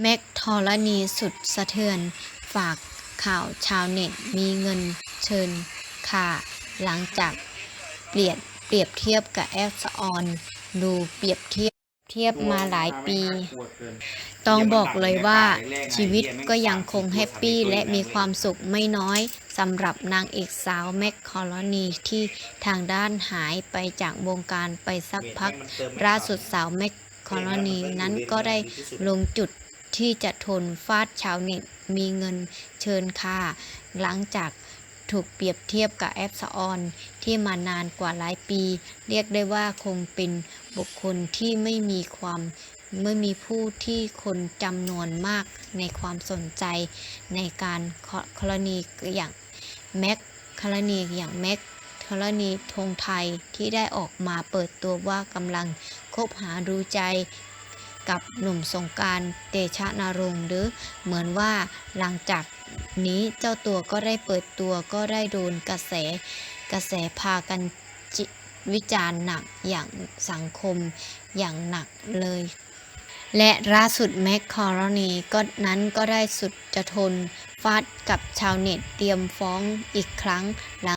แม็กทอรณีสุดสะเทือน ฝากข่าวชาวเน็ตมีเงินเชิญค่ะ หลังจากเปรียบเปรียบเทียบกับแอฟสออนดูเปรียบเทียบเทียบมาหลายปี ต้องบอกเลยว่าชีวิตก็ยังคงแฮปปี้และมีความสุขไม่น้อยสำหรับนางเอกสาวแม็กคอลนีที่ทางด้านหายไปจากวงการไปสักพักล่าสุดสาวแม็กคอลนีนั้นก็ได้ลงจุด ที่จะทนฟาดชาวเน็ตมีเงินเชิญค่า หลังจากถูกเปรียบเทียบกับแอปสออน ที่มานานกว่าหลายปี เรียกได้ว่าคงเป็นบุคคลที่ไม่มีความเมื่อมีผู้ที่คนจำนวนมากในความสนใจในการกรณีอย่างแม็กกรณีอย่างแม็กกรณีธงไทยที่ได้ออกมาเปิดตัวว่ากำลังคบหาดูใจ กับหนุ่มสงการเตชะนรงหรือเหมือนว่าหลังจากนี้เจ้าตัวก็ได้เปิดตัวก็ได้โดนกระแสกระแสพากันวิจารณ์หนักอย่างสังคมอย่างหนักเลย และล่าสุดแม็กคอรนีก็นั้นก็ได้สุดจะทนฟาดกับชาวเน็ตเตรียมฟ้องอีกครั้งหลัง